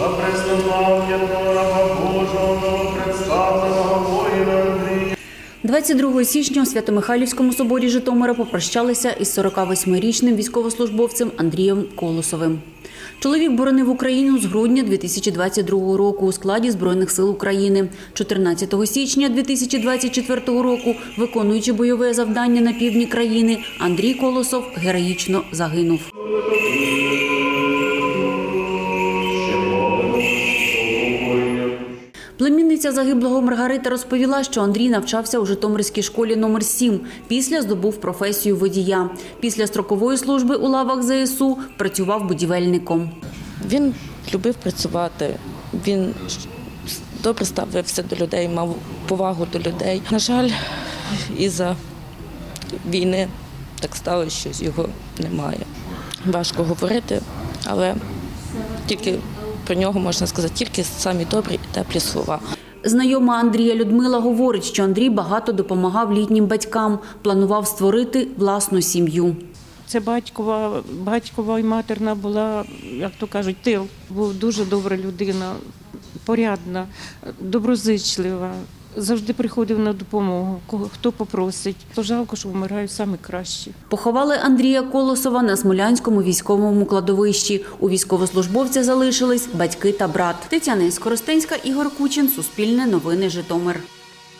За преславлення раба Божого, представленого воїна Андрія. 22 січня у Свято-Михайлівському соборі Житомира попрощалися із 48-річним військовослужбовцем Андрієм Колосовим. Чоловік боронив Україну з грудня 2022 року у складі Збройних сил України. 14 січня 2024 року, виконуючи бойове завдання на півдні країни, Андрій Колосов героїчно загинув. Племінниця загиблого Маргарита розповіла, що Андрій навчався у Житомирській школі номер 7 Після здобув професію водія. Після строкової служби у лавах ЗСУ працював будівельником. Він любив працювати, він добре ставився до людей, мав повагу до людей. На жаль, із-за війни так сталося, що його немає. Важко говорити, але тільки про нього можна сказати тільки самі добрі і теплі слова. Знайома Андрія Людмила говорить, що Андрій багато допомагав літнім батькам, планував створити власну сім'ю. Це батькова, батькова і матерна була, як то кажуть, тил. Був дуже добра людина, порядна, доброзичлива. Завжди приходив на допомогу, хто попросить. То жалко, що вмирають саме кращі. Поховали Андрія Колосова на Смолянському військовому кладовищі. У військовослужбовця залишились батьки та брат. Тетяна Скоростенська, Ігор Кучин, Суспільне новини Житомир.